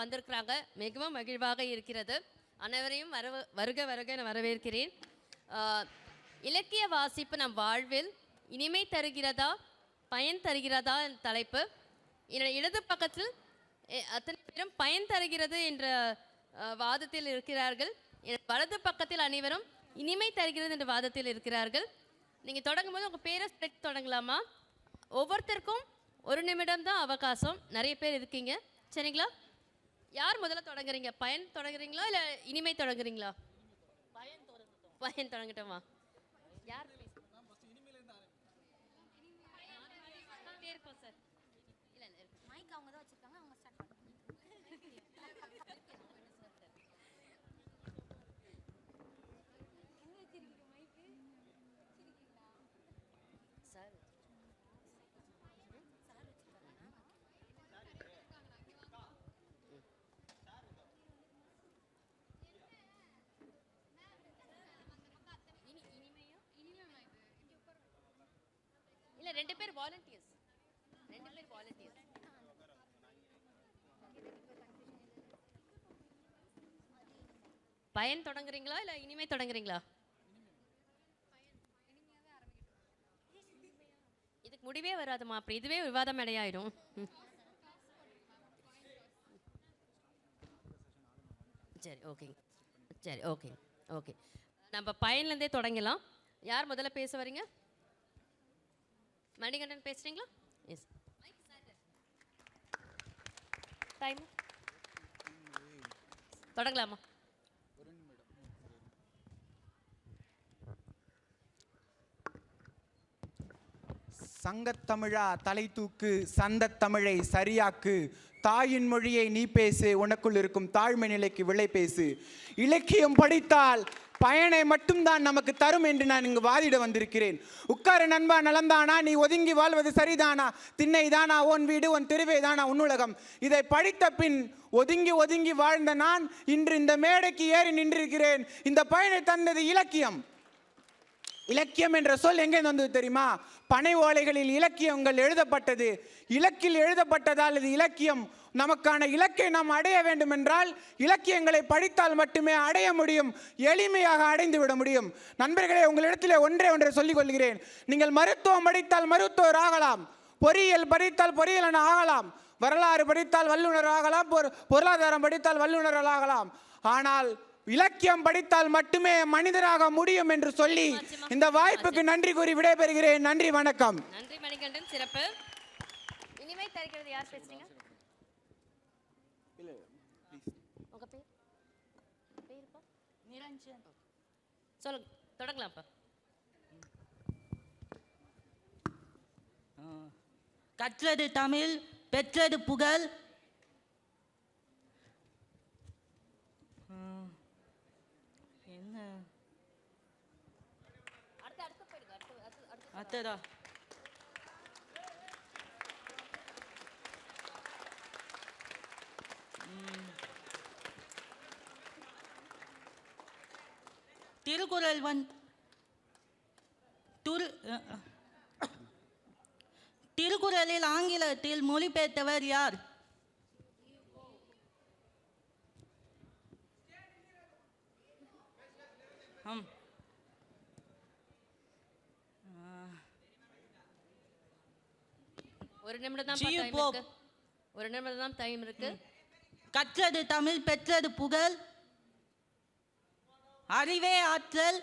வந்திருக்கிறாங்க. மிகவும் மகிழ்வாக இருக்கிறது. அனைவரையும் வர வருக வருக நான் வரவேற்கிறேன். இலக்கிய வாசிப்பு நம் வாழ்வில் இனிமை தருகிறதா? பயன் தருகிறதா? தலைப்பு. என்னோட இடது பக்கத்தில் அத்தனை பேரும் பயன் தருகிறது என்ற வாதத்தில் இருக்கிறார்கள். என் வலது பக்கத்தில் அனைவரும் இனிமை தருகிறது என்ற வாதத்தில் இருக்கிறார்கள். நீங்கள் தொடங்கும் போது உங்கள் பேரை select தொடங்கலாமா? ஒவ்வொருத்தருக்கும் ஒரு நிமிடம் தான் அவகாசம். நிறைய பேர் இருக்கீங்க. சரிங்களா? யார் முதல்ல தொடங்குறீங்க? பயன் தொடங்குறீங்களா இல்லை இனிமை தொடங்குறீங்களா? பயன் தொடங்கட்டுமா. யார் பேருக்கும் சார் இல்லை இல்லை இருக்கு. மைக் அவங்க தான் வச்சிருக்காங்க அவங்க ஸ்டார்ட் பண்ணுங்க சார் இனி இனிமையா இல்ல ரெண்டு பேர் வாலண்டியர்ஸ் ரெண்டு பேர் வாலண்டியர்ஸ் பயன் தொடங்குறீங்களா இல்ல இனிமே தொடங்குறீங்களா? இதுக்கு முடிவே வராதுமா அப்படி இதுவே விவாதம் இடையாயிடும் சரி ஓகேங்க சரி ஓகே ஓகே நம்ம பயன்லேருந்தே தொடங்கலாம். யார் முதல்ல பேச வரீங்க? மணிகண்டன் பேசுறீங்களா? S time தொடங்கலாமா? சங்கத்தமிழா தலை தூக்கு சந்தத் தமிழை சரியாக்கு. தாயின் மொழியை நீ பேசு உனக்குள் இருக்கும் தாழ்மை நிலைக்கு விளை பேசு. இலக்கியம் படித்தால் பயனை மட்டும்தான் நமக்கு தரும் என்று நான் இங்கு வாதிட வந்திருக்கிறேன். உட்கார நண்பா நலந்தானா நீ ஒதுங்கி வாழ்வது சரிதானா? திண்ணை தானா உன் வீடு உன் தெருவே தானா உன்னுலகம். இதை படித்த பின் ஒதுங்கி ஒதுங்கி வாழ்ந்த நான் இன்று இந்த மேடைக்கு ஏறி நின்றிருக்கிறேன். இந்த பயனை தந்தது இலக்கியம். இலக்கியம் என்ற சொல் எங்கே வந்தது தெரியுமா? பனை ஓலைகளில் இலக்கியங்கள் எழுதப்பட்டது. இலக்கில் எழுதப்பட்டதால் இது இலக்கியம். நமக்கான இலக்கை நாம் அடைய வேண்டும் என்றால் இலக்கியங்களை படித்தால் மட்டுமே அடைய முடியும் எளிமையாக அடைந்து விட முடியும். நண்பர்களே உங்களிடத்திலே ஒன்றே ஒன்றை சொல்லிக் கொள்கிறேன். நீங்கள் மருத்துவம் படித்தால் மருத்துவர் ஆகலாம் பொறியியல் படித்தால் பொறியியலன் ஆகலாம் வரலாறு படித்தால் வல்லுனர் ஆகலாம் பொரு- பொருளாதாரம் படித்தால் வல்லுநர்கள் ஆகலாம். ஆனால் இலக்கியம் படித்தால் மட்டுமே மனிதராக முடியும் என்று சொல்லி இந்த வாய்ப்புக்கு நன்றி கூறி விடைபெறுகிறேன். நன்றி வணக்கம். நன்றி மணிகண்டன். சிறப்பு. இனிமை தருகிறது யார் பேசுறீங்க? சொல்லுங்க தொடங்கலாம்ப்பா கற்றது தமிழ் பெற்றது புகழ். என்ன? அடுத்ததா? திருக்குறள் வந் துரு. திருக்குறளில் ஆங்கிலத்தில் மொழிபெயர்த்தவர் யார்? ஒரு நிமிடம் தான் ஒரு நிமிடம் தான் டைம் இருக்கு. கற்றது தமிழ் பெற்றது புகழ். அறிவே ஆற்றல்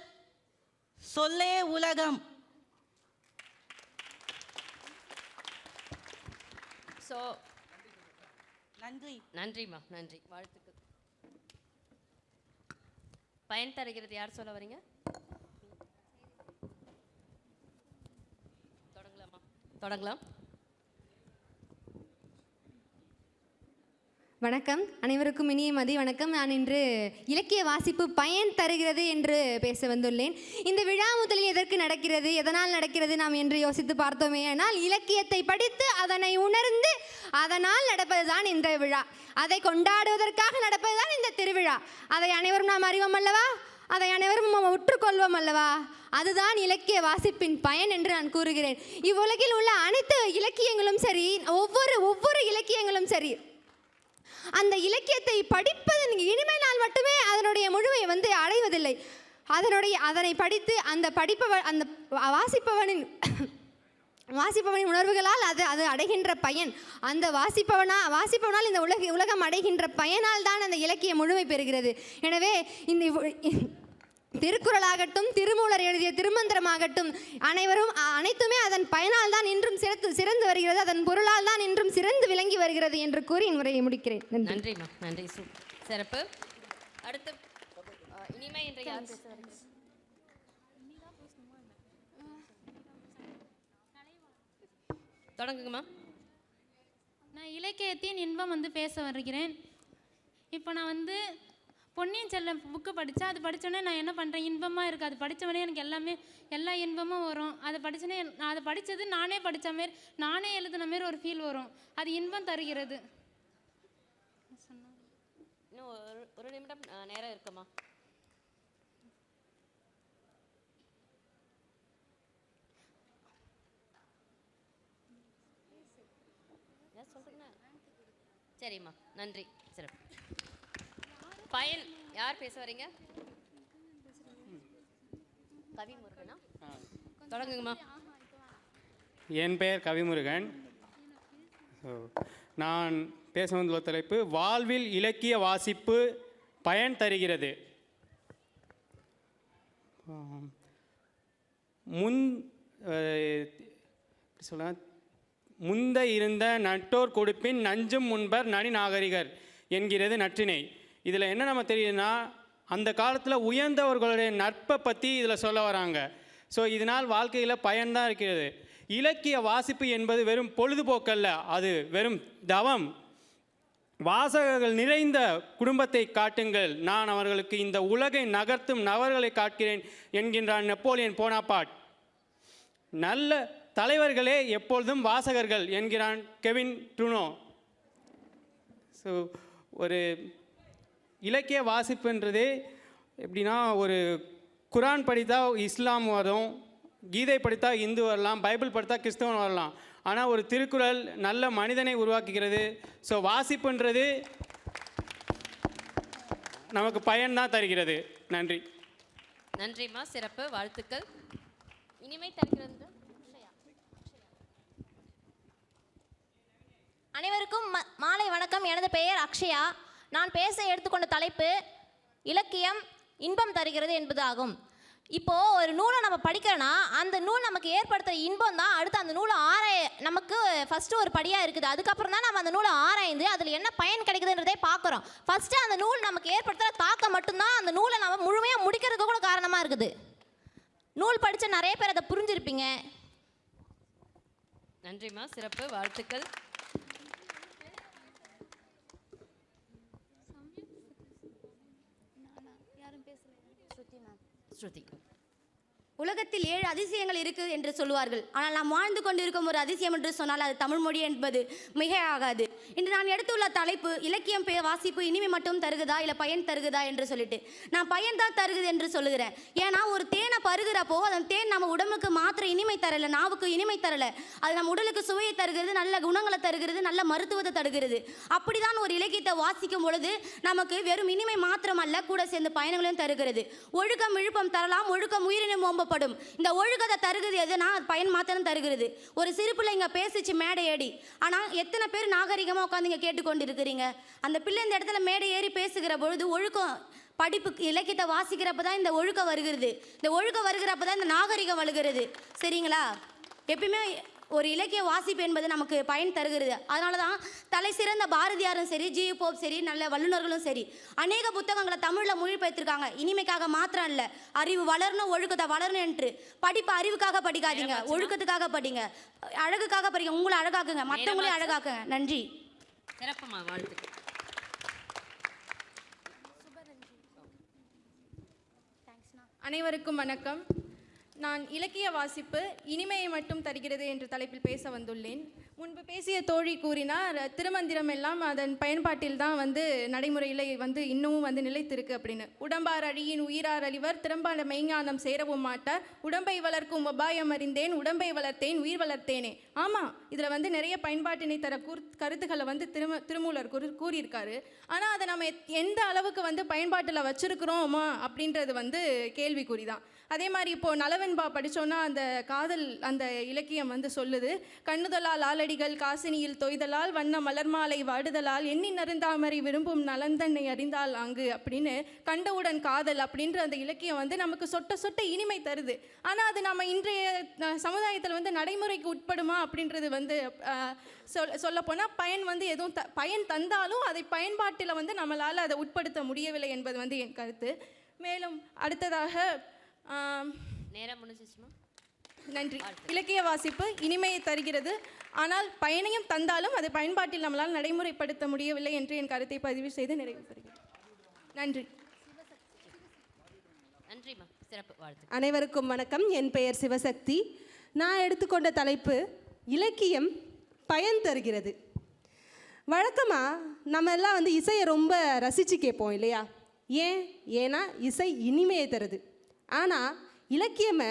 சொல்லே உலகம். ஸோ நன்றி. நன்றிம்மா நன்றி. வாழ்த்துக்கள். பயன் தருகிறது யார் சொல்ல வரீங்க? தொடங்கலாமா? தொடங்கலாம். வணக்கம். அனைவருக்கும் இனிய மதிய வணக்கம். நான் இன்று இலக்கிய வாசிப்பு பயன் தருகிறது என்று பேச வந்துள்ளேன். இந்த விழா முதலில் எதற்கு நடக்கிறது? எதனால் நடக்கிறது? நாம் என்று யோசித்து பார்த்தோமே ஆனால் இலக்கியத்தை படித்து அதனை உணர்ந்து அதனால் நடப்பதுதான் இந்த விழா. அதை கொண்டாடுவதற்காக நடப்பதுதான் இந்த திருவிழா. அதை அனைவரும் நாம் அறிவோம் அல்லவா? அதை அனைவரும் நாம் உற்றுக்கொள்வோம் அல்லவா? அதுதான் இலக்கிய வாசிப்பின் பயன் என்று நான் கூறுகிறேன். இவ்வுலகில் உள்ள அனைத்து இலக்கியங்களும் சரி ஒவ்வொரு ஒவ்வொரு இலக்கியங்களும் சரி அந்த இலக்கியத்தை படிப்பதன் இனிமையினால் மட்டுமே அதனுடைய முழுமையை வந்து அடைவதில்லை. அதனுடைய அதனை படித்து அந்த படிப்பவ அந்த வாசிப்பவனின் வாசிப்பவனின் உணர்வுகளால் அது அது அடைகின்ற பயன். அந்த வாசிப்பவனா வாசிப்பவனால் இந்த உலக உலகம் அடைகின்ற பயனால் தான் அந்த இலக்கியம் முழுமை பெறுகிறது. எனவே இந்த திருக்குறளாகட்டும் திருமூலர் எழுதிய திருமந்திரமாகட்டும் அனைவரும் அனைத்துமே அதன் பயனால் தான் இன்றும் சிறந்து சிறந்து வருகிறது அதன் பொருளால் தான் இன்றும் சிறந்து விளங்கி வருகிறது என்று கூறி என் உரையை முடிக்கிறேன். நன்றி. நன்றி சிறப்பு. அடுத்து இனிமை வருகிறது? தொடங்குங்கம்மா. நான் இலக்கியத்தின் இன்பம் வந்து பேச வருகிறேன். இப்போ நான் வந்து பொன்னியின் செல்வன் புக்கு படித்தா அது படித்தோடனே நான் என்ன பண்ணுறேன் இன்பமாக இருக்குது அது படித்தவொடனே எனக்கு எல்லாமே எல்லா இன்பமும் வரும். அதை படித்தோன்னே நான் அதை படித்தது நானே படித்த மாரி நானே எழுதின மாரி ஒரு ஃபீல் வரும். அது இன்பம் தருகிறது. இன்னும் ஒரு ஒரு நிமிடம் நேரம் இருக்குமா? சரிம்மா. நன்றி. சிறப்பு. பயன் யார் பேச வரீங்க? கவி முருகனா தொடங்குங்கம்மா. என் பெயர் கவிமுருகன். நான் பேச வந்துள்ள தலைப்பு வாழ்வில் இலக்கிய வாசிப்பு பயன் தருகிறது. முன் சொல்ல முந்த இருந்த நட்டோர் கொடுப்பின் நஞ்சும் முன்பர் நனி நாகரிகர் என்கிறது நற்றினை. இதில் என்ன நம்ம தெரியுதுன்னா அந்த காலத்தில் உயர்ந்தவர்களுடைய நட்பை பற்றி இதில் சொல்ல வராங்க. ஸோ இதனால் வாழ்க்கையில் பயன்தான் இருக்கிறது. இலக்கிய வாசிப்பு என்பது வெறும் பொழுதுபோக்கல்ல அது வெறும் தவம். வாசகர்கள் நிறைந்த குடும்பத்தை காட்டுங்கள். நான் அவர்களுக்கு இந்த உலகை நகர்த்தும் நபர்களை காட்கிறேன் என்கின்றான் நெப்போலியன் போனாபாட் நல்ல தலைவர்களே எப்பொழுதும் வாசகர்கள் என்கிறான் கெவின் டுனோ ஸோ ஒரு இலக்கிய வாசிப்புன்றது எப்படின்னா ஒரு குரான் படித்தா இஸ்லாம் வரும் கீதை படித்தா இந்து வரலாம் பைபிள் படித்தா கிறிஸ்தவன் வரலாம். ஆனால் ஒரு திருக்குறள் நல்ல மனிதனை உருவாக்குகிறது. ஸோ வாசிப்புன்றது நமக்கு பயன்தான் தருகிறது. நன்றி. நன்றிம்மா சிறப்பு வாழ்த்துக்கள். இனிமை தருகிறது. அனைவருக்கும் மாலை வணக்கம். எனது பெயர் அக்ஷயா. நான் பேச எடுத்துக்கொண்ட தலைப்பு இலக்கியம் இன்பம் தருகிறது என்பது ஆகும் இப்போ ஒரு நூலை நம்ம படிக்கிறோன்னா அந்த நூல் நமக்கு ஏற்படுத்துகிற இன்பம் தான் அடுத்து அந்த நூலை ஆராய நமக்கு ஃபஸ்ட்டு ஒரு படியாக இருக்குது. அதுக்கப்புறம் தான் நம்ம அந்த நூலை ஆராய்ந்து அதில் என்ன பயன் கிடைக்குதுன்றதே பார்க்குறோம். ஃபஸ்ட்டு அந்த நூல் நமக்கு ஏற்படுத்துகிற தாக்கம் மட்டும்தான் அந்த நூலை நம்ம முழுமையாக முடிக்கிறதுக்கு கூட காரணமாக இருக்குது. நூல் படித்த நிறைய பேர் அதை புரிஞ்சிருப்பீங்க. நன்றிம்மா சிறப்பு வாழ்த்துக்கள். ശ്രുതി உலகத்தில் ஏழு அதிசயங்கள் இருக்குது என்று சொல்லுவார்கள். ஆனால் நாம் வாழ்ந்து கொண்டிருக்கும் ஒரு அதிசயம் என்று சொன்னால் அது தமிழ் மொழி என்பது மிக ஆகாது. இன்று நான் எடுத்துள்ள தலைப்பு இலக்கியம் பே வாசிப்பு இனிமை மட்டும் தருகுதா இல்லை பயன் தருகுதா என்று சொல்லிட்டு. நான் பயன் தான் தருகுது என்று சொல்லுகிறேன். ஏன்னா ஒரு தேனை பருகிறப்போ அதன் தேன் நம்ம உடம்புக்கு மாத்திர இனிமை தரலை நாவுக்கு இனிமை தரலை. அது நம்ம உடலுக்கு சுவையை தருகிறது நல்ல குணங்களை தருகிறது நல்ல மருத்துவத்தை தருகிறது அப்படிதான் ஒரு இலக்கியத்தை வாசிக்கும் பொழுது நமக்கு வெறும் இனிமை மாத்திரமல்ல கூட சேர்ந்து பயணங்களையும் தருகிறது. ஒழுக்கம் விழுப்பம் தரலாம் ஒழுக்கம் உயிரினம் ஓம்பப்படும் இந்த ஒழுக்கத்தை தருகிறது எதுனா அது பயன் மாத்திரம் தருகிறது. ஒரு சிறு பிள்ளைங்க பேசிச்சு மேடை ஏடி. ஆனால் எத்தனை பேர் நாகரிகமாக உட்காந்து இங்கே கேட்டுக்கொண்டு இருக்கிறீங்க அந்த பிள்ளை இந்த இடத்துல மேடை ஏறி பேசுகிற பொழுது ஒழுக்கம் படிப்பு இலக்கியத்தை வாசிக்கிறப்ப தான் இந்த ஒழுக்கம் வருகிறது. இந்த ஒழுக்கம் வருகிறப்ப தான் இந்த நாகரிகம் வழுகிறது சரிங்களா? எப்பயுமே ஒரு இலக்கிய வாசிப்பு என்பது நமக்கு பயன் தருகிறது. அதனால தான் தலை சிறந்த பாரதியாரும் சரி ஜி. போப் சரி நல்ல வல்லுநர்களும் சரி அநேக புத்தகங்களை தமிழில் மொழிபெயர்த்திருக்காங்க. இனிமைக்காக மாத்திரம் இல்லை அறிவு வளரணும் ஒழுக்கத்தை வளரணும் என்று. படிப்பு அறிவுக்காக படிக்காதீங்க ஒழுக்கத்துக்காக படிங்க. அழகுக்காக படிங்க உங்களை அழகாக்குங்க மற்றவங்களையும் அழகாக்குங்க. நன்றி. சிறப்புமா வாழ்த்துக்கள். அனைவருக்கும் வணக்கம். நான் இலக்கிய வாசிப்பு இனிமையை மட்டும் தருகிறது என்ற தலைப்பில் பேச வந்துள்ளேன். முன்பு பேசிய தோழி கூறினார் திருமந்திரம் எல்லாம் அதன் பயன்பாட்டில் தான் வந்து நடைமுறையில் வந்து இன்னமும் வந்து நிலைத்திருக்கு அப்படின்னு. உடம்பார் அழியின் உயிரார் அழிவர் திறம்பான மெய்ஞானம் சேரவும் மாட்டார். உடம்பை வளர்க்கும் உபாயம் அறிந்தேன் உடம்பை வளர்த்தேன் உயிர் வளர்த்தேனே. ஆமாம் இதில் வந்து நிறைய பயன்பாட்டினை தர கூர் கருத்துக்களை வந்து திரும திருமூலர் கூறு கூறியிருக்காரு. ஆனால் அதை நம்ம எத்- எந்த அளவுக்கு வந்து பயன்பாட்டில் வச்சுருக்குறோமா அப்படின்றது வந்து கேள்விக்குறி தான். அதே மாதிரி இப்போது நலவெண்பா படித்தோன்னா அந்த காதல் அந்த இலக்கியம் வந்து சொல்லுது. கண்ணுதலால் ஆலடிகள் காசினியில் தொய்தலால் வண்ண மலர்மாலை வாடுதலால் எண்ணி நருந்தாமரை விரும்பும் நலந்தன்னை அறிந்தால் அங்கு அப்படின்னு கண்டவுடன் காதல் அப்படின்ற அந்த இலக்கியம் வந்து நமக்கு சொட்ட சொட்ட இனிமை தருது. ஆனால் அது நம்ம இன்றைய சமுதாயத்தில் வந்து நடைமுறைக்கு உட்படுமா அப்படின்றது வந்து சொல் சொல்லப்போனால் பயன் வந்து எதுவும் த பயன் தந்தாலும் அதை பயன்பாட்டில் வந்து நம்மளால் அதை உட்படுத்த முடியவில்லை என்பது வந்து என் கருத்து. மேலும் அடுத்ததாக நேரம் முடிஞ்சிச்சுமா நன்றி. இலக்கிய வாசிப்பு இனிமையை தருகிறது. ஆனால் பயனையும் தந்தாலும் அதை பயன்பாட்டில் நம்மளால் நடைமுறைப்படுத்த முடியவில்லை என்று என் கருத்தை பதிவு செய்து நிறைவு பெறுகிறேன். நன்றி. நன்றிம்மா சிறப்பு. வாழ்த்து அனைவருக்கும் வணக்கம். என் பெயர் சிவசக்தி. நான் எடுத்துக்கொண்ட தலைப்பு இலக்கியம் பயன் தருகிறது. வழக்கமாக நம்ம எல்லாம் வந்து இசையை ரொம்ப ரசித்து கேட்போம் இல்லையா? ஏன்? ஏன்னா இசை இனிமையை தருது. ஆனால் இலக்கியமை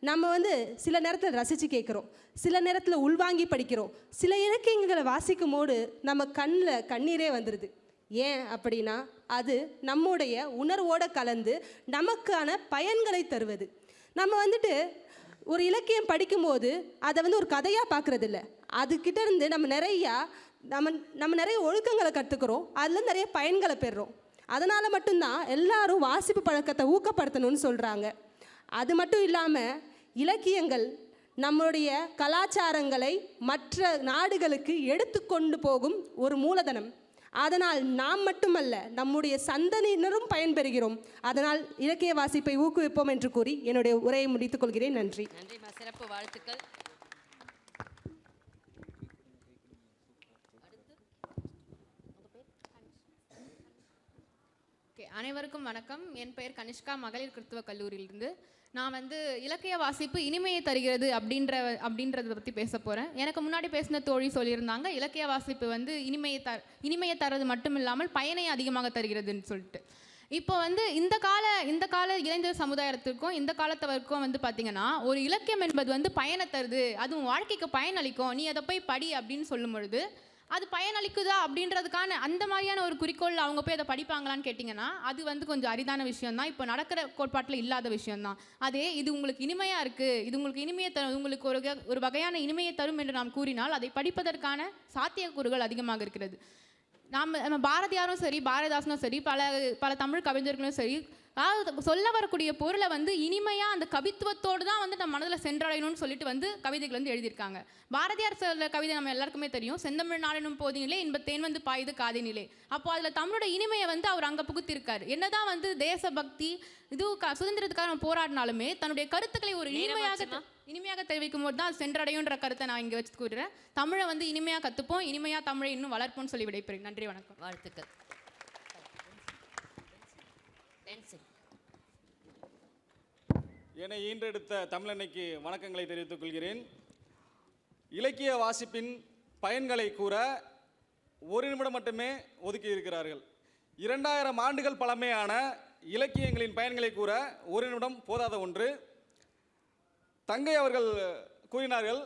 நம்ம வந்து சில நேரத்தில் ரசித்து கேட்குறோம் சில நேரத்தில் உள்வாங்கி படிக்கிறோம். சில இலக்கியங்களை வாசிக்கும் போது நம்ம கண்ணில் கண்ணீரே வந்துடுது ஏன் அப்படின்னா அது நம்முடைய உணர்வோடு கலந்து நமக்கான பயன்களை தருவது. நம்ம வந்துட்டு ஒரு இலக்கியம் படிக்கும்போது அதை வந்து ஒரு கதையாக பார்க்குறதில்ல அதுக்கிட்டேருந்து நம்ம நிறையா நம்ம நம்ம நிறைய ஒழுக்கங்களை கற்றுக்குறோம் அதில் நிறைய பயன்களை பெறுறோம். அதனால் மட்டும்தான் எல்லாரும் வாசிப்பு பழக்கத்தை ஊக்கப்படுத்தணும்னு சொல்கிறாங்க அது மட்டும் இல்லாமல் இலக்கியங்கள் நம்முடைய கலாச்சாரங்களை மற்ற நாடுகளுக்கு எடுத்துக்கொண்டு போகும் ஒரு மூலதனம். அதனால் நாம் மட்டுமல்ல நம்முடைய சந்ததியினரும் பயன்பெறுகிறோம். அதனால் இலக்கிய வாசிப்பை ஊக்குவிப்போம் என்று கூறி என்னுடைய உரையை முடித்துக் கொள்கிறேன். நன்றி. நன்றி சிறப்பு வாழ்த்துக்கள். அனைவருக்கும் வணக்கம். என் பெயர் கனிஷ்கா. மகளிர் கிறித்துவ கல்லூரியிலிருந்து நான் வந்து இலக்கிய வாசிப்பு இனிமையை தருகிறது அப்படின்ற அப்படின்றத பற்றி பேச போகிறேன் எனக்கு முன்னாடி பேசின தோழி சொல்லியிருந்தாங்க இலக்கிய வாசிப்பு வந்து இனிமையை த இனிமையை தரது மட்டும் இல்லாமல் பயனை அதிகமாக தருகிறதுன்னு சொல்லிட்டு. இப்போ வந்து இந்த கால இந்த கால இளைஞர் சமுதாயத்திற்கும் இந்த காலத்தவருக்கும் வந்து பார்த்தீங்கன்னா ஒரு இலக்கியம் என்பது வந்து பயனை தருது. அதுவும் வாழ்க்கைக்கு பயனளிக்கும். நீ அதை போய் படி அப்படின்னு சொல்லும் பொழுது அது பயனளிக்குதா அப்படின்றதுக்கான அந்த மாதிரியான ஒரு குறிக்கோள் அவங்க போய் அதை படிப்பாங்களான்னு கேட்டிங்கன்னா அது வந்து கொஞ்சம் அரிதான விஷயம்தான். இப்போ நடக்கிற கோட்பாட்டில் இல்லாத விஷயம் தான் அதே இது உங்களுக்கு இனிமையாக இருக்குது இது உங்களுக்கு இனிமையை தரும் உங்களுக்கு ஒரு ஒரு வகையான இனிமையை தரும் என்று நாம் கூறினால் அதை படிப்பதற்கான சாத்தியக்கூறுகள் அதிகமாக இருக்கிறது. நாம் நம்ம பாரதியாரும் சரி பாரதிதாசனும் சரி பல பல தமிழ் கவிஞர்களும் சரி சொல்ல வரக்கூடிய பொருளை வந்து இனிமையாக அந்த கவித்துவத்தோடு தான் வந்து நம்ம மனதில் சென்றடையணும்னு சொல்லிட்டு வந்து கவிதைகள் வந்து எழுதியிருக்காங்க. பாரதியார் சொல்ல கவிதை நம்ம எல்லாருக்குமே தெரியும். செந்தமிழ் நாளினும் போதினிலே இன்ப தேன் வந்து பாயுது காதினிலே அப்போ அதில் தமிழோட இனிமையை வந்து அவர் அங்கே புகுத்திருக்காரு என்னதான் வந்து தேசபக்தி இது சுதந்திரத்துக்காக நம்ம போராடினாலுமே தன்னுடைய கருத்துக்களை ஒரு இனிமையாக இனிமையாக தெரிவிக்கும் போது தான் அது சென்றடையுன்ற கருத்தை நான் இங்கே வச்சு கூறுறேன். தமிழை வந்து இனிமையாக கற்றுப்போம் இனிமையாக தமிழை இன்னும் வளர்ப்போம்னு சொல்லி விடைபெறுகிறேன். நன்றி வணக்கம். வாழ்த்துக்கள். பென்சில் என்னை ஈன்றெடுத்த தமிழன்னைக்கு வணக்கங்களை தெரிவித்துக் கொள்கிறேன். இலக்கிய வாசிப்பின் பயன்களை கூற ஒரு நிமிடம் மட்டுமே ஒதுக்கி இருக்கிறார்கள். இரண்டாயிரம் ஆண்டுகள் பழமையான இலக்கியங்களின் பயன்களை கூற ஒரு நிமிடம் போதாத ஒன்று. தங்கை அவர்கள் கூறினார்கள்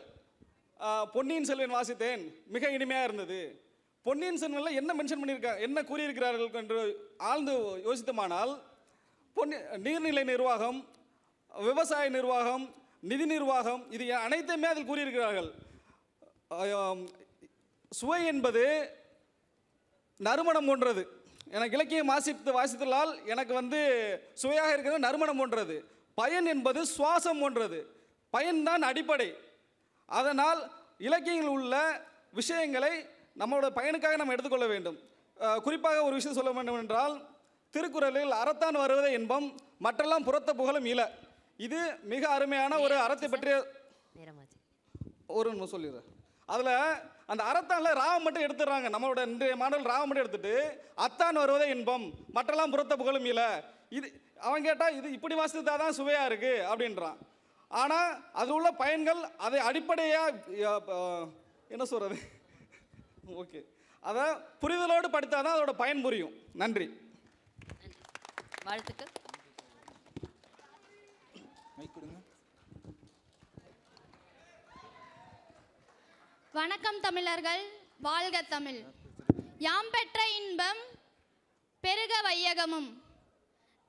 பொன்னியின் செல்வன் வாசித்தேன் மிக இனிமையாக இருந்தது. பொன்னியின் செல்வனில் என்ன மென்ஷன் பண்ணியிருக்கா என்ன கூறியிருக்கிறார்கள் என்று ஆழ்ந்து யோசித்துமானால் பொன்னி நீர்நிலை நிர்வாகம் விவசாய நிர்வாகம் நிதி நிர்வாகம் இது அனைத்தையுமே அதில் கூறியிருக்கிறார்கள். சுவை என்பது நறுமணம் போன்றது. எனக்கு இலக்கியம் வாசித்து வாசித்தலால் எனக்கு வந்து சுவையாக இருக்கிறது நறுமணம் போன்றது. பயன் என்பது சுவாசம் போன்றது. பயன்தான் அடிப்படை. அதனால் இலக்கியங்களில் உள்ள விஷயங்களை நம்மளோட பயனுக்காக நம்ம எடுத்துக்கொள்ள வேண்டும். குறிப்பாக ஒரு விஷயம் சொல்ல வேண்டும் என்றால் திருக்குறளில் அறத்தான் வருவதே இன்பம் மற்றெல்லாம் புறத்த புகழும் இல. இது மிக அருமையான ஒரு அறத்தை பற்றிய ஒரு சொல்லிடுறேன். அதில் அந்த அறத்தானில் ராவம் மட்டும் எடுத்துடுறாங்க. நம்மளோட இன்றைய மாடல் ராவம் மட்டும் எடுத்துட்டு அத்தான் வருவதே இன்பம் மற்றெல்லாம் புறத்த புகழும் இல்லை இது அவன் கேட்டால் இது இப்படி வாசித்தா தான் சுவையாக இருக்குது அப்படின்றான். ஆனால் அது உள்ள பயன்கள் அதை அடிப்படையாக என்ன சொல்கிறது ஓகே. அதை புரிதலோடு படித்தா தான் அதோட பயன் புரியும். நன்றி. வாழ்த்துக்கள். வணக்கம் தமிழர்கள் வாழ்க தமிழ். யாம் பெற்ற இன்பம் பெருக வையகமும்.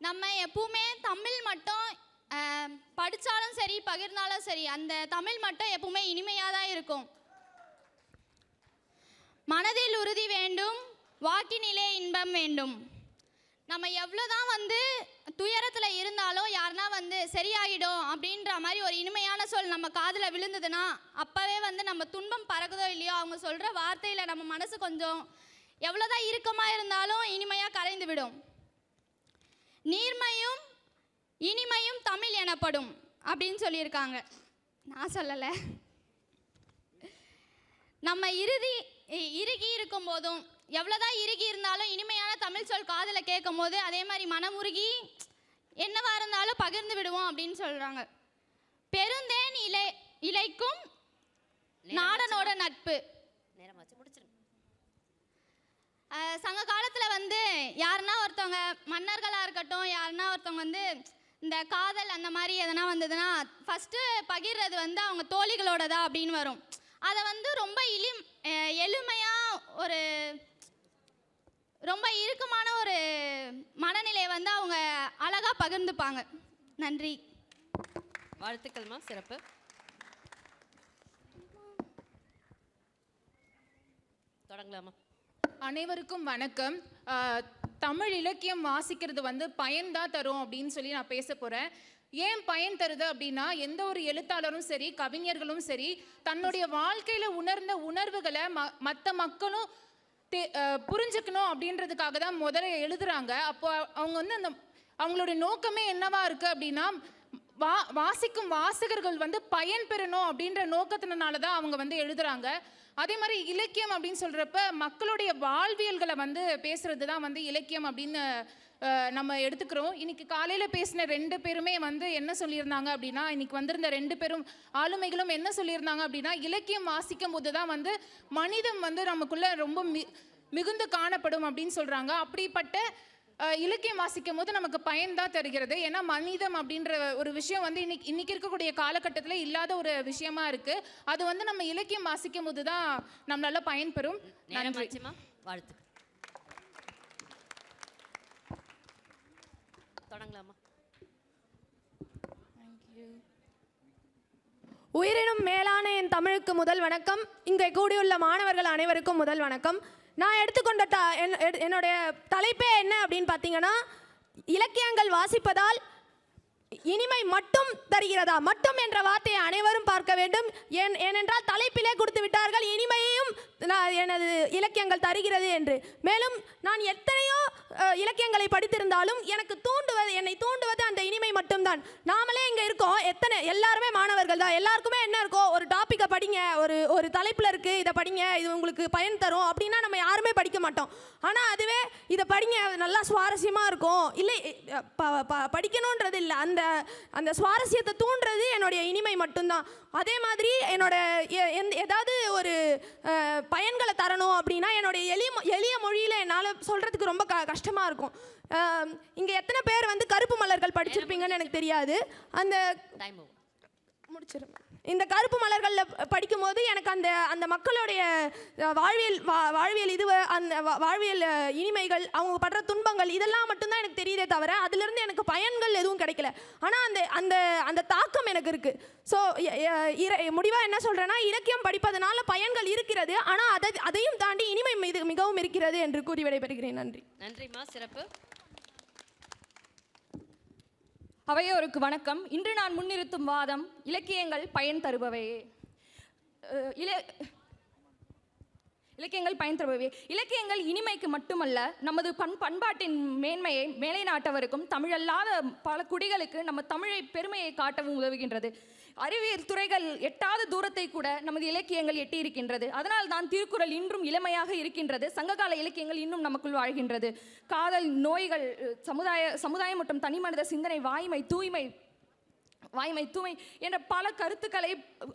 நம்ம எப்பவுமே தமிழ் மட்டும் ஆஹ், படிச்சாலும் சரி பகிர்ந்தாலும் சரி அந்த தமிழ் மட்டும் எப்பவுமே இனிமையாக தான் இருக்கும். மனதில் உறுதி வேண்டும் வாக்கினிலே இன்பம் வேண்டும். நம்ம எவ்வளோதான் வந்து துயரத்தில் இருந்தாலும் யாருனா வந்து சரியாகிடும் அப்படின்ற மாதிரி ஒரு இனிமையான சொல் நம்ம காதில் விழுந்ததுன்னா அப்போவே வந்து நம்ம துன்பம் பறக்குதோ இல்லையோ அவங்க சொல்கிற வார்த்தையில் நம்ம மனசு கொஞ்சம் எவ்வளோதான் இறுக்கமாக இருந்தாலும் இனிமையாக கரைந்து விடும். நீர்மையும் இனிமையும் தமிழ் எனப்படும் அப்படின்னு சொல்லியிருக்காங்க. நான் சொல்லலை. நம்ம இறுதி இறுகி இருக்கும் போதும் எவ்வளோதான் இறுகி இருந்தாலும் இனிமையான தமிழ் சொல் காதில் கேட்கும் போது அதே மாதிரி மனமுருகி என்னவா இருந்தாலும் பகிர்ந்து விடுவோம் அப்படின்னு சொல்கிறாங்க பெருந்தேன் இலை இலைக்கும் நாடனோட நட்பு. நேரம் வச்சு முடிச்சிருங்க. சங்க காலத்தில் வந்து யாருன்னா ஒருத்தவங்க மன்னர்களாக இருக்கட்டும் யாருன்னா ஒருத்தவங்க வந்து இந்த காதல் அந்த மாதிரி எதனா வந்ததுன்னா ஃபஸ்ட்டு பகிர்றது வந்து அவங்க தோழிகளோட தான் அப்படின்னு வரும். அதை வந்து ரொம்ப இளி எளிமையாக ஒரு ரொம்ப இறுக்கமான ஒரு மனநிலையை வந்து அவங்க அழகாக பகிர்ந்துப்பாங்க. நன்றி. வாழ்த்துக்கள்மா சிறப்பு. தொடங்கலாமா அனைவருக்கும் வணக்கம். தமிழ் இலக்கியம் வாசிக்கிறது வந்து பயன்தான் தரும் அப்படின்னு சொல்லி நான் பேச போகிறேன் ஏன் பயன் தருது அப்படின்னா எந்த ஒரு எழுத்தாளரும் சரி கவிஞர்களும் சரி தன்னுடைய வாழ்க்கையில் உணர்ந்த உணர்வுகளை ம மற்ற மக்களும் புரிஞ்சுக்கணும் அப்படின்றதுக்காக தான் முதல்ல எழுதுறாங்க. அப்போ அவங்க வந்து அந்த அவங்களுடைய நோக்கமே என்னவா இருக்கு அப்படின்னா வா வாசிக்கும் வாசகர்கள் வந்து பயன் பெறணும் அப்படின்ற நோக்கத்தினால தான் அவங்க வந்து எழுதுறாங்க. அதே மாதிரி இலக்கியம் அப்படின்னு சொல்கிறப்ப மக்களுடைய வாழ்வியல்களை வந்து பேசுறது தான் வந்து இலக்கியம் அப்படின்னு நம்ம எடுத்துக்கிறோம். இன்னைக்கு காலையில் பேசின ரெண்டு பேருமே வந்து என்ன சொல்லியிருந்தாங்க அப்படின்னா இன்னைக்கு வந்திருந்த ரெண்டு பேரும் ஆளுமைகளும் என்ன சொல்லியிருந்தாங்க அப்படின்னா இலக்கியம் வாசிக்கும் போது தான் வந்து மனிதம் வந்து நமக்குள்ள ரொம்ப மி மிகுந்து காணப்படும் அப்படின்னு சொல்கிறாங்க அப்படிப்பட்ட இலக்கியம் வாசிக்கும் போது நமக்கு பயன் தான் தருகிறது. ஏன்னா மனிதம் அப்படின்ற ஒரு விஷயம் வந்து இன்னைக்கு இன்னைக்கு இருக்கக்கூடிய காலகட்டத்தில் இல்லாத ஒரு விஷயமா இருக்கு. அது வந்து நம்ம இலக்கியம் வாசிக்கும் போது தான் நம்மளால பயன்பெறும். நன்றி. வாழ்த்துக்கள். தொடங்கலாமா? உயிரினும் மேலான என் தமிழுக்கு முதல் வணக்கம். இங்கே கூடியுள்ள மாணவர்கள் அனைவருக்கும் முதல் வணக்கம். நான் எடுத்துக்கொண்ட த எடு- என்னுடைய தலைப்பே என்ன அப்படின்னு பார்த்தீங்கன்னா இலக்கியங்கள் வாசிப்பதால் இனிமை மட்டும் தருகிறதா? மட்டும் என்ற வார்த்தையை அனைவரும் பார்க்க வேண்டும். ஏன் ஏனென்றால் தலைப்பிலே கொடுத்து விட்டார்கள் இனிமையையும் நான் எனது இலக்கியங்கள் தருகிறது என்று. மேலும் நான் எத்தனையோ இலக்கியங்களை படித்திருந்தாலும் எனக்கு தூண்டுவது என்னை தூண்டுவது அந்த இனிமை மட்டும்தான். நாமளே இங்கே இருக்கோம். எத்தனை எல்லாருமே மாணவர்கள் தான். எல்லாருக்குமே என்ன இருக்கோ ஒரு டாப்பிக்கை படிங்க ஒரு ஒரு தலைப்பில் இருக்குது இதை படிங்க இது உங்களுக்கு பயன் தரும் அப்படின்னா நம்ம யாருமே படிக்க மாட்டோம். ஆனால் அதுவே இதை படிங்க அது நல்லா சுவாரஸ்யமாக இருக்கும். இல்லை ப- ப- படிக்கணுன்றது இல்லை. அந்த அந்த சுவாரஸ்யத்தை தூண்டுறது என்னுடைய இனிமை மட்டும்தான். அதே மாதிரி என்னோட எ- எந்த- ஏதாவது ஒரு பயன்களை தரணும் அப்படின்னா என்னுடைய எளிய எளிய மொழியில் என்னால் சொல்கிறதுக்கு ரொம்ப க கஷ்டமாக இருக்கும். இங்கே எத்தனை பேர் வந்து கருப்பு மலர்கள் படிச்சிருப்பீங்கன்னு எனக்கு தெரியாது. அந்த முடிச்சிருங்க இந்த கருப்பு மலர்களில் படிக்கும்போது எனக்கு அந்த அந்த மக்களுடைய வாழ்வியல் வா- வாழ்வியல் இது அந்த வாழ்வியல் இனிமைகள் அவங்க படுற துன்பங்கள் இதெல்லாம் மட்டும்தான் எனக்கு தெரியுதே தவிர அதுலேருந்து எனக்கு பயன்கள் எதுவும் கிடைக்கல. ஆனால் அந்த அந்த அந்த தாக்கம் எனக்கு இருக்குது ஸோ முடிவாக என்ன சொல்கிறேன்னா இலக்கியம் படிப்பதனால பயன்கள் இருக்கிறது ஆனால் அதை அதையும் தாண்டி இனிமை மீது மிகவும் இருக்கிறது என்று கூறி விடைபெறுகிறேன். நன்றி. நன்றிம்மா சிறப்பு. அவையோருக்கு வணக்கம். இன்று நான் முன்னிறுத்தும் வாதம் இலக்கியங்கள் பயன் தருபவையே இல இலக்கியங்கள் பயன் தருபவையே இலக்கியங்கள் இனிமைக்கு மட்டுமல்ல நமது பண் பண்பாட்டின் மேன்மையை மேலை நாட்டவருக்கும் தமிழல்லாத பல குடிகளுக்கு நம்ம தமிழை பெருமையை காட்டவும் உதவுகின்றது. அறிவியல் துறைகள் எட்டாத தூரத்தை கூட நமது இலக்கியங்கள் எட்டியிருக்கின்றது. அதனால் தான் திருக்குறள் இன்றும் இளமையாக இருக்கின்றது. சங்ககால இலக்கியங்கள் இன்னும் நமக்குள் வாழ்கின்றது. காதல் நோய்கள் சமுதாய சமுதாயம் மற்றும் தனிமனித சிந்தனை வாய்மை தூய்மை வாய்மை தூய்மை என்ற பல கருத்துக்களை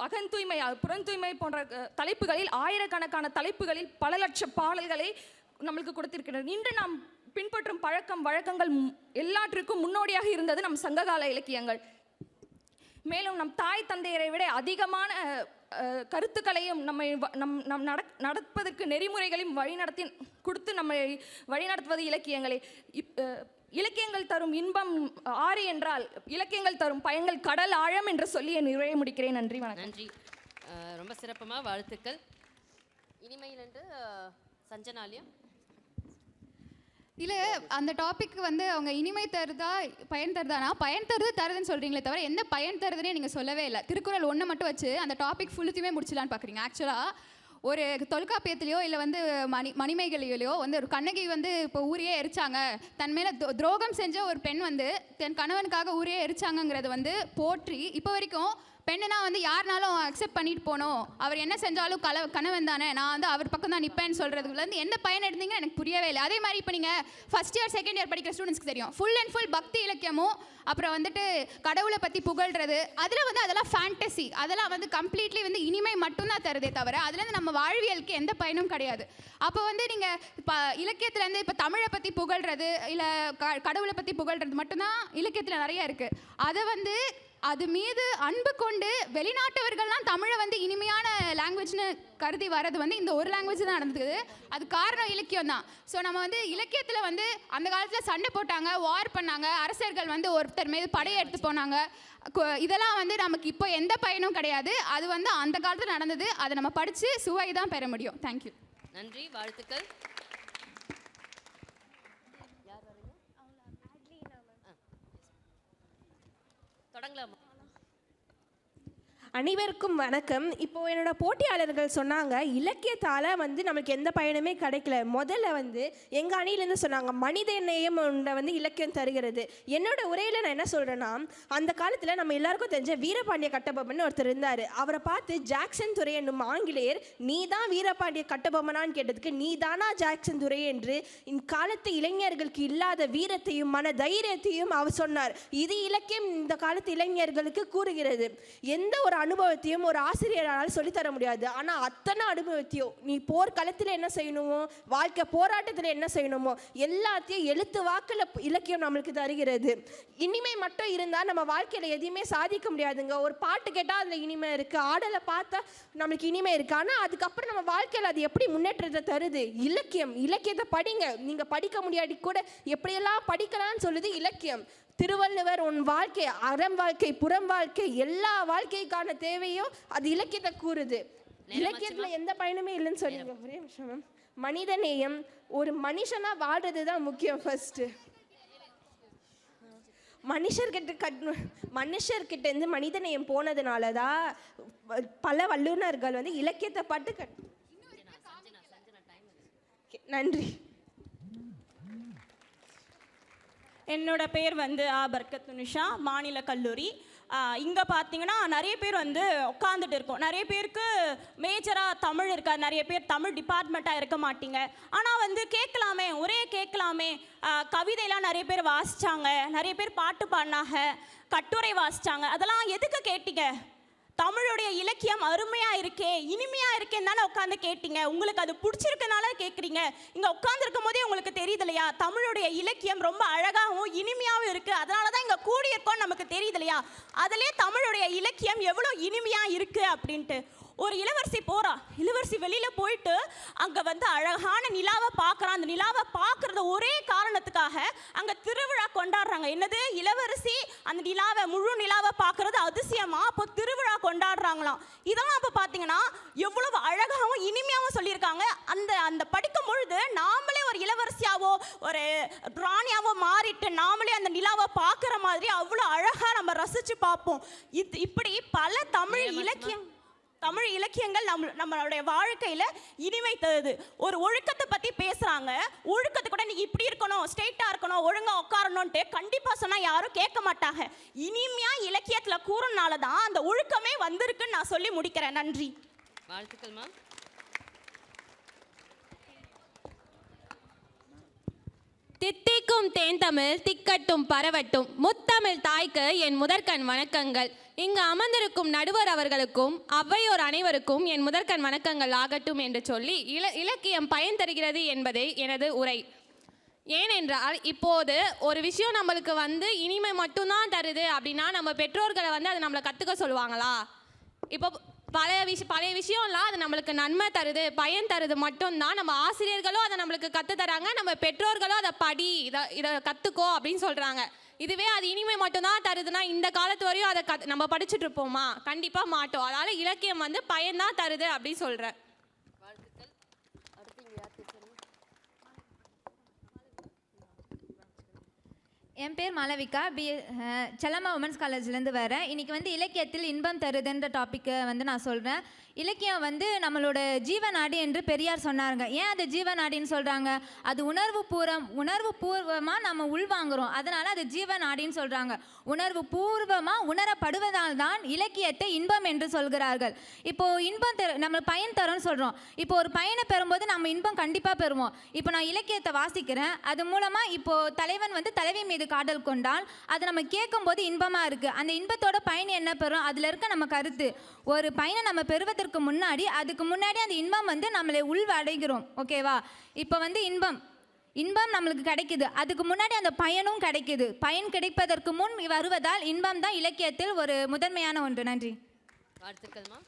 அகன் தூய்மை புறந்தூய்மை போன்ற தலைப்புகளில் ஆயிரக்கணக்கான தலைப்புகளில் பல லட்ச பாடல்களை நம்மளுக்கு கொடுத்திருக்கிறது இன்று நாம் பின்பற்றும் பழக்கம் வழக்கங்கள் எல்லாற்றிற்கும் முன்னோடியாக இருந்தது நம் சங்ககால இலக்கியங்கள். மேலும் நம் தாய் தந்தையரை விட அதிகமான கருத்துக்களையும் நம்மை வ- நம் நம் நட நடப்பதற்கு நெறிமுறைகளையும் வழிநடத்தி கொடுத்து நம்மை வழிநடத்துவது இலக்கியங்களே. இப் இலக்கியங்கள் தரும் இன்பம் ஆறு என்றால் இலக்கியங்கள் தரும் பயங்கள் கடல் ஆழம் என்று சொல்லி என் நிறைய முடிக்கிறேன். நன்றி வணக்கம். நன்றி. ரொம்ப சிறப்பமாக வாழ்த்துக்கள். இனிமையில் என்று சஞ்சனாலியா இல்லை அந்த டாபிக் வந்து அவங்க இனிமை தருதா பயன் தருதானா பயன் தருது தருதுன்னு சொல்கிறீங்களே தவிர எந்த பயன் தருதுன்னே நீங்கள் சொல்லவே இல்லை. திருக்குறள் ஒன்று மட்டும் வச்சு அந்த டாபிக் ஃபுல்லுத்தையுமே முடிச்சலான்னு பார்க்குறீங்க ஆக்சுவலாக ஒரு தொல்காப்பியத்திலையோ இல்லை வந்து மணி மணிமேகலையிலையோ வந்து ஒரு கண்ணகி வந்து இப்போ ஊரையே எரிச்சாங்க. தன் மேலே துரோகம் செஞ்ச ஒரு பெண் வந்து தன் கணவனுக்காக ஊரையே எரிச்சாங்கங்கிறது வந்து போற்றி இப்போ வரைக்கும் பெண்ணுனா வந்து யாருனாலும் அக்செப்ட் பண்ணிட்டு போகணும் அவர் என்ன செஞ்சாலும் கல கணவன் தானே. நான் வந்து அவர் பக்கம் தான் நிற்பேன்னு சொல்கிறதுலேருந்து எந்த பயன் எடுத்தீங்கன்னு எனக்கு புரியவே இல்லை. அதே மாதிரி இப்போ நீங்கள் ஃபஸ்ட் இயர் செகண்ட் இயர் படிக்கிற ஸ்டூடெண்ட்ஸ்க்கு தெரியும். ஃபுல் அண்ட் ஃபுல் பக்தி இலக்கியமும் அப்புறம் வந்துட்டு கடவுளை பற்றி புகழ்றது அதில் வந்து அதெல்லாம் ஃபேண்டசி அதெல்லாம் வந்து கம்ப்ளீட்லி வந்து இனிமை மட்டும்தான் தருதே தவிர அதுலேருந்து நம்ம வாழ்வியலுக்கு எந்த பயனும் கிடையாது. அப்போ வந்து நீங்கள் இப்போ இலக்கியத்துலேருந்து இப்போ தமிழை பற்றி புகழ்றது இல்லை க கடவுளை பற்றி புகழ்றது மட்டும்தான் இலக்கியத்தில் நிறைய இருக்குது அதை வந்து அது மீது அன்பு கொண்டு வெளிநாட்டவர்கள்லாம் தமிழை வந்து இனிமையான லாங்குவேஜ்னு கருதி வர்றது வந்து இந்த ஒரு லாங்குவேஜ் தான் நடந்துக்குது அது காரணம் இலக்கியம் தான். ஸோ நம்ம வந்து இலக்கியத்தில் வந்து அந்த காலத்தில் சண்டை போட்டாங்க வார் பண்ணாங்க அரசர்கள் வந்து ஒருத்தர் மீது படையெடுத்து போனாங்க. இதெல்லாம் வந்து நமக்கு இப்போ எந்த பயனும் கிடையாது. அது வந்து அந்த காலத்தில் நடந்தது. அதை நம்ம படித்து சுவை தான் பெற முடியும். தேங்க்யூ நன்றி வாழ்த்துக்கள். தொடங்கலாமா. அனைவருக்கும் வணக்கம். இப்போ என்னோட போட்டியாளர்கள் சொன்னாங்க இலக்கியத்தால் வந்து நமக்கு எந்த பயனுமே கிடைக்கல. முதல்ல வந்து எங்கள் அணியிலேருந்து சொன்னாங்க மனித நேயம் ஒன்றை வந்து இலக்கியம் தருகிறது. என்னோட உரையில் நான் என்ன சொல்கிறேன்னா அந்த காலத்தில் நம்ம எல்லாருக்கும் தெரிஞ்ச வீரபாண்டிய கட்டபொம்மன் ஒருத்தர் இருந்தார். அவரை பார்த்து ஜாக்சன் துறை என்னும் ஆங்கிலேயர் நீ தான் வீரபாண்டிய கட்டபொம்மனான்னு கேட்டதுக்கு நீ தானா ஜாக்சன் துறை என்று இக்காலத்து இளைஞர்களுக்கு இல்லாத வீரத்தையும் மன தைரியத்தையும் அவர் சொன்னார். இது இலக்கியம் இந்த காலத்து இளைஞர்களுக்கு கூறுகிறது. எந்த ஒரு அனுபவத்தையும் ஒரு ஆசிரியரால் சொல்லித்தர முடியாது. ஆனால் அத்தனை அனுபவத்தையும் நீ போர்க்களத்தில் என்ன செய்யணுமோ வாழ்க்கை போராட்டத்தில் என்ன செய்யணுமோ எல்லாத்தையும் எழுத்து வாக்கில் இலக்கியம் நம்மளுக்கு தருகிறது. இனிமை மட்டும் இருந்தால் நம்ம வாழ்க்கையில் எதையுமே சாதிக்க முடியாதுங்க. ஒரு பாட்டு கேட்டால் அதில் இனிமை இருக்குது ஆடலை பார்த்தா நம்மளுக்கு இனிமை இருக்குது ஆனால் அதுக்கப்புறம் நம்ம வாழ்க்கையில் அது எப்படி முன்னேற்றத்தை தருது? இலக்கியம். இலக்கியத்தை படிங்க. நீங்கள் படிக்க முடியாட்டி கூட எப்படியெல்லாம் படிக்கலாம்னு சொல்லுது இலக்கியம். திருவள்ளுவர் உன் வாழ்க்கை அறம் வாழ்க்கை புறம் வாழ்க்கை எல்லா வாழ்க்கைக்கான தேவையும் அது இலக்கியத்தை கூறுது. இலக்கியத்தில் எந்த பயனுமே இல்லைன்னு சொல்லுங்க. ஒரே நிமிஷம் மேம். மனித நேயம் ஒரு மனுஷனா வாழ்றது தான் முக்கியம் ஃபர்ஸ்ட்டு மனுஷர்கிட்ட கட் மனுஷர்கிட்ட இருந்து மனிதநேயம் போனதுனால தான் பல வல்லுநர்கள் வந்து இலக்கியத்தை பட்டு கட் நன்றி. என்னோட பேர் வந்து ஆ பர்கத் நிஷா மாநில கல்லூரி. இங்கே பார்த்தீங்கன்னா நிறைய பேர் வந்து உட்காந்துட்டு இருக்கோம். நிறைய பேருக்கு மேஜராக தமிழ் இருக்கா நிறைய பேர் தமிழ் டிபார்ட்மெண்ட்டாக இருக்க மாட்டீங்க. ஆனால் வந்து கேட்கலாமே ஒரே கேட்கலாமே. கவிதையெல்லாம் நிறைய பேர் வாசித்தாங்க நிறைய பேர் பாட்டு பாடினாங்க. கட்டுரை வாசிச்சாங்க. அதெல்லாம் எதுக்கு கேட்டீங்க? தமிழுடைய இலக்கியம் அருமையா இருக்கே இனிமையா இருக்கேன்னு தானே உட்காந்து கேட்டீங்க. உங்களுக்கு அது பிடிச்சிருக்கனால கேட்குறீங்க இங்க உட்காந்துருக்கும் போதே உங்களுக்கு தெரியுது இல்லையா தமிழுடைய இலக்கியம் ரொம்ப அழகாகவும் இனிமையாகவும் இருக்கு. அதனால தான் இங்க கூடியிருக்கோம் நமக்கு தெரியுது இல்லையா அதிலே தமிழுடைய இலக்கியம் எவ்வளோ இனிமையா இருக்கு அப்படின்ட்டு. ஒரு இளவரசி போறா. இளவரசி வெளியில போயிட்டு அங்க வந்து அழகான நிலாவை பார்க்கறான். அந்த நிலாவை பார்க்கறது ஒரே காரணத்துக்காக அங்க திருவிழா கொண்டாடுறாங்க. என்னது? இளவரசி அந்த நிலாவை முழு நிலாவை பார்க்கறது அதிசயமா? அப்போ திருவிழா கொண்டாடுறாங்களாம். இதெல்லாம் அப்போ பார்த்தீங்கன்னா எவ்வளவு அழகாகவும் இனிமையாகவும் சொல்லியிருக்காங்க. அந்த அந்த படிக்கும் பொழுது நாமளே ஒரு இளவரசியாவோ ஒரு ராணியாவோ மாறிட்டு நாமளே அந்த நிலாவை பார்க்குற மாதிரி அவ்வளோ அழகாக நம்ம ரசித்து பார்ப்போம். இது இப்படி பல தமிழ் இலக்கியம் தமிழ் இலக்கியங்கள் நம்ம நம்மளுடைய வாழ்க்கையில இனிமை தருது. ஒரு ஒழுக்கத்தை பத்தி பேசுறாங்க. ஒழுக்கத்தை கூட நீ இப்படி இருக்கணும் ஸ்ட்ரெயிட்டா இருக்கணும் ஒழுங்கா உட்காரணும்ட்டு கண்டிப்பா சொன்னா யாரும் கேட்க மாட்டாங்க. இனிமையா இலக்கியத்துல கூறனால தான் அந்த ஒழுக்கமே வந்திருக்குன்னு நான் சொல்லி முடிக்கிறேன். நன்றி. வாழ்த்துக்கள் மேம் தித்திக்கும் தேன்தமிழ் திக்கட்டும் பரவட்டும். முத்தமிழ் தாய்க்கு என் முதற்கண் வணக்கங்கள். இங்கு அமர்ந்திருக்கும் நடுவர் அவர்களுக்கும் அவ்வையோர் அனைவருக்கும் என் முதற்கண் வணக்கங்கள் ஆகட்டும் என்று சொல்லி இல இலக்கியம் பயன் தருகிறது என்பதே எனது உரை. ஏனென்றால் இப்போது ஒரு விஷயம் நம்மளுக்கு வந்து இனிமை மட்டும்தான் தருது அப்படின்னா நம்ம பெற்றோர்களை வந்து அதை நம்மளை கற்றுக்க சொல்லுவாங்களா? இப்போ பழைய விஷயம் பழைய விஷயம்லாம் அது நம்மளுக்கு நன்மை தருது பயன் தருது மட்டும்தான். நம்ம ஆசிரியர்களும் அதை நம்மளுக்கு கற்று தராங்க நம்ம பெற்றோர்களும் அதை படி இதை இதை கற்றுக்கோ அப்படின்னு சொல்கிறாங்க இதுவே அது இனிமை மட்டும்தான் தருதுன்னா இந்த காலத்து வரையும் அதை நம்ம படிச்சுட்டு இருப்போமா? கண்டிப்பாக மாட்டோம். அதனால் இலக்கியம் வந்து பயன்தான் தருது அப்படின்னு சொல்கிறேன் வாழ்த்துக்கள் அடுத்து இங்கே யார் பேசுறீங்க என் பேர் மாளவிகா. பி செலமா செல்லம்மா உமன்ஸ் காலேஜ்லேருந்து வரேன். இன்றைக்கி வந்து இலக்கியத்தில் இன்பம் தருதுன்ற டாப்பிக்கை வந்து நான் சொல்கிறேன் இலக்கியம் வந்து நம்மளோட ஜீவநாடி என்று பெரியார் சொன்னாருங்க. ஏன் அது ஜீவநாடின்னு சொல்கிறாங்க அது உணர்வு பூர்வம் உணர்வு பூர்வமாக நம்ம உள்வாங்குறோம். அதனால் அது ஜீவநாடின்னு சொல்கிறாங்க உணர்வு பூர்வமாக உணரப்படுவதால் தான் இலக்கியத்தை இன்பம் என்று சொல்கிறார்கள். இப்போது இன்பம் தரு நம்ம பயன் தரோம்னு சொல்கிறோம் இப்போ ஒரு பயனை பெறும்போது நம்ம இன்பம் கண்டிப்பாக பெறுவோம். இப்போ நான் இலக்கியத்தை வாசிக்கிறேன். அது மூலமாக இப்போது தலைவன் வந்து தலைவி மீது காதல் கொண்டால் அதை நம்ம கேட்கும்போது இன்பமாக இருக்குது அந்த இன்பத்தோட பயன் என்ன பெறும்? அதில் இருக்க நம்ம கருத்து. ஒரு பயனை நம்ம பெறுவதற்கு முன்னாடி அதுக்கு முன்னாடி அந்த இன்பம் வந்து நம்மளை உள்வடைகிறோம். ஓகேவா? இப்போ வந்து இன்பம். இன்பம் நம்மளுக்கு கிடைக்குது. அதுக்கு முன்னாடி அந்த பயனும் கிடைக்குது. பயன் கிடைப்பதற்கு முன் வருவதால் இன்பம் தான் இலக்கியத்தில் ஒரு முதன்மையான ஒன்று. நன்றி. வாழ்த்துக்கள்மா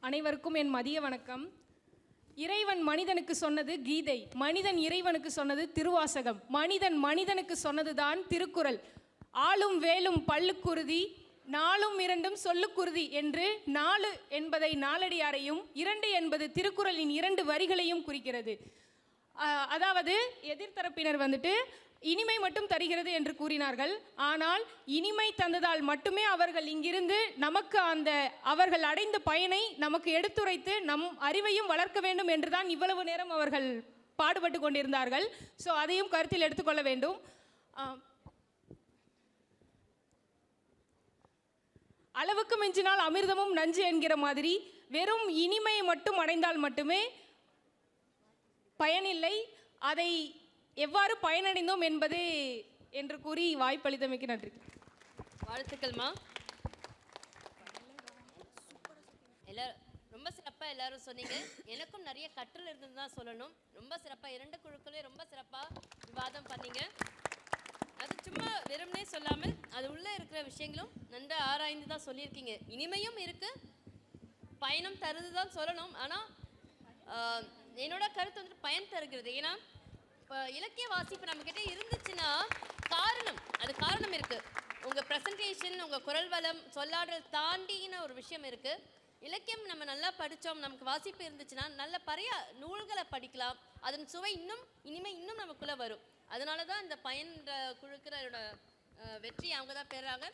அனைவருக்கும் என் மதிய வணக்கம். இறைவன் மனிதனுக்கு சொன்னது கீதை. மனிதன் இறைவனுக்கு சொன்னது திருவாசகம். மனிதன் மனிதனுக்கு சொன்னதுதான் திருக்குறள். ஆளும் வேலும் பல்லுக்குருதி நாளும் இரண்டும் சொல்லுக்குருதி என்று நாலு என்பதை நாலடியாரையும் இரண்டு என்பது திருக்குறளின் இரண்டு வரிகளையும் குறிக்கிறது. அதாவது எதிர்த்தரப்பினர் வந்துட்டு இனிமை மட்டும் தருகிறது என்று கூறினார்கள். ஆனால் இனிமை தந்ததால் மட்டுமே அவர்கள் இங்கிருந்து நமக்கு அந்த அவர்கள் அடைந்த பயனை நமக்கு எடுத்துரைத்து நம் அறிவையும் வளர்க்க வேண்டும் என்றுதான் இவ்வளவு நேரம் அவர்கள் பாடுபட்டு கொண்டிருந்தார்கள். ஸோ அதையும் கருத்தில் எடுத்துக்கொள்ள வேண்டும். அளவுக்கு மிஞ்சினால் அமிர்தமும் நஞ்சு என்கிற மாதிரி வெறும் இனிமையை மட்டும் அடைந்தால் மட்டுமே பயனில்லை. அதை எவ்வாறு பயனடைந்தோம் என்பது என்று கூறி வாய்ப்பளித்தமைக்கு நன்றி. வாழ்த்துக்கள்மா. எல்லாரும் ரொம்ப சிறப்பாக எல்லாரும் சொன்னீங்க. எனக்கும் நிறைய கற்றல் இருந்து தான் சொல்லணும். ரொம்ப சிறப்பாக இரண்டு குழுக்களே ரொம்ப சிறப்பாக விவாதம் பண்ணீங்க. அது சும்மா வெறும்னே சொல்லாமல் அது உள்ளே இருக்கிற விஷயங்களும் நன்றாக ஆராய்ந்து தான் சொல்லியிருக்கீங்க. இனிமையும் இருக்கு. பயணம் தருது தான் சொல்லணும். ஆனால் என்னோட கருத்து வந்துட்டு பயன் தருகிறது. ஏன்னா இப்போ இலக்கிய வாசிப்பு நம்மக்கிட்ட இருந்துச்சுன்னா காரணம் அது காரணம் இருக்கு. உங்க ப்ரெசன்டேஷன் உங்க குரல் வளம் சொல்லாடல் தாண்டின ஒரு விஷயம் இருக்கு. இலக்கியம் நம்ம நல்லா படித்தோம் நமக்கு வாசிப்பு இருந்துச்சுன்னா நல்ல பறைய நூல்களை படிக்கலாம். அதன் சுவை இன்னும் இனிமே இன்னும் நமக்குள்ளே வரும். அதனால தான் இந்த பயன்ற குழுக்கிற வெற்றி அவங்க தான் பெறாங்க